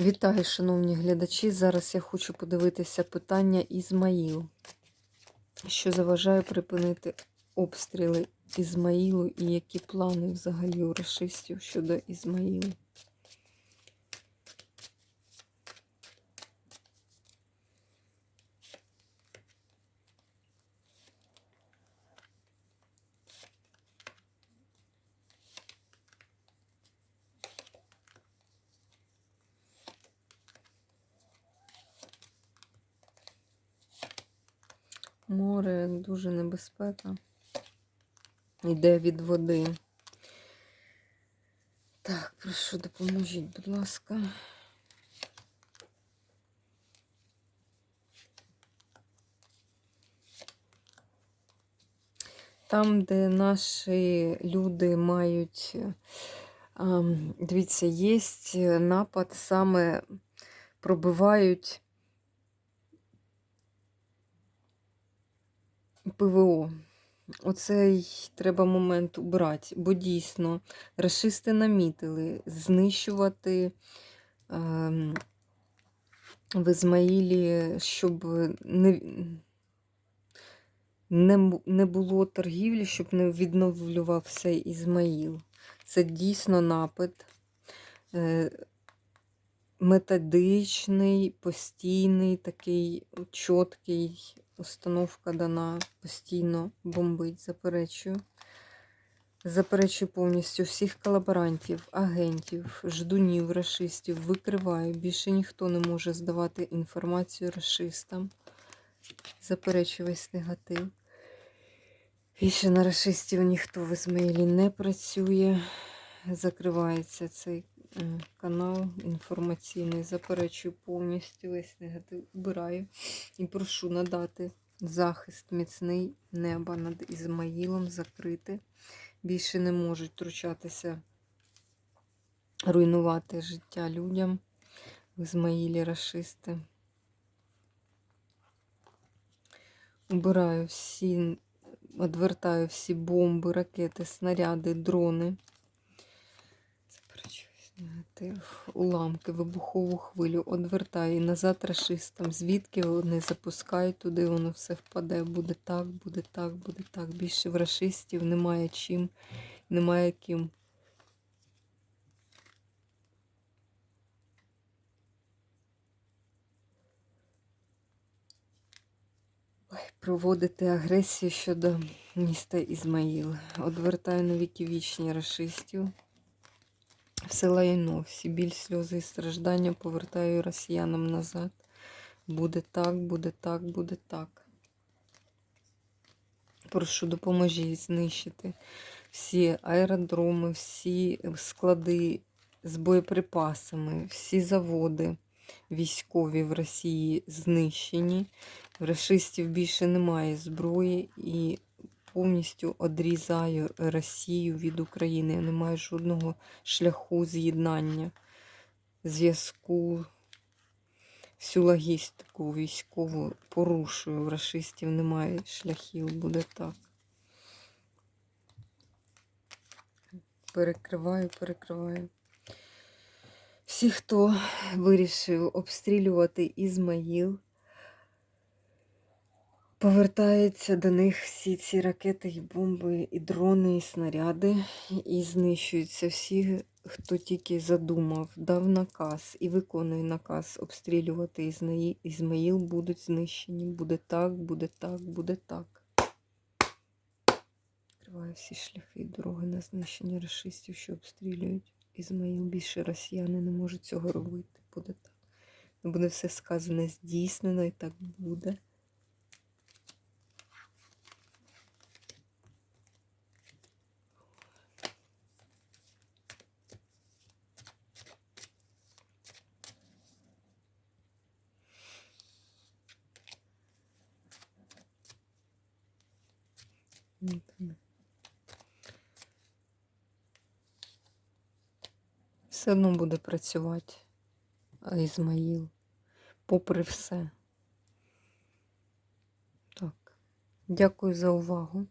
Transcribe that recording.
Вітаю, шановні глядачі. Зараз я хочу подивитися питання Ізмаїл. Що заважає припинити обстріли Ізмаїлу і які плани взагалі у расистів щодо Ізмаїлу? Море дуже небезпека. Йде від води. Так, прошу, допоможіть, будь ласка. Там, де наші люди мають, дивіться, є напад, саме пробивають ПВО. Оцей треба момент убрати, бо дійсно расисти намітили знищувати ем, в Ізмаїлі, щоб не, не, не було торгівлі, щоб не відновлювався Ізмаїл. Це дійсно напад. Е, методичний, постійний, такий чіткий, установка дана, постійно бомбить, заперечую. Заперечую повністю всіх колаборантів, агентів, ждунів, расистів, викриваю. Більше ніхто не може здавати інформацію расистам. Заперечую весь негатив. Більше на расистів ніхто в Ізмаїлі не працює. Закривається цей канал інформаційний. Заперечую повністю весь негатив. Убираю і прошу надати захист міцний неба над Ізмаїлом, закрити. Більше не можуть втручатися, руйнувати життя людям. В Ізмаїлі расисти. Убираю всі, відвертаю всі бомби, ракети, снаряди, дрони. Уламки, вибухову хвилю одвертаю і назад расистам. Звідки вони запускають туди, воно все впаде. Буде так, буде так, буде так. Більше в расистів немає чим, немає ким. Проводити агресію щодо міста Ізмаїл. Одвертаю на віки вічні расистів. Все лайно, всі біль, сльози і страждання повертаю росіянам назад. Буде так, буде так, буде так. Прошу, допоможіть знищити всі аеродроми, всі склади з боєприпасами, всі заводи військові в Росії знищені. В расистів більше немає зброї і повністю одрізаю Росію від України. Немає жодного шляху з'єднання, зв'язку. Всю логістику військову порушую. В расистів немає шляхів, буде так. Перекриваю, перекриваю. Всі, хто вирішив обстрілювати Ізмаїл, повертаються до них всі ці ракети, і бомби, і дрони, і снаряди, і знищуються всі, хто тільки задумав, дав наказ і виконує наказ обстрілювати Ізмаїл, будуть знищені. Буде так, буде так, буде так. Відкриваю всі шляхи і дороги на знищення расистів, що обстрілюють Ізмаїл. Більше росіяни не можуть цього робити. Буде так. Буде все сказане здійснено і так буде. Все одно буде працювати Ізмаїл, попри все. Так. Дякую за увагу.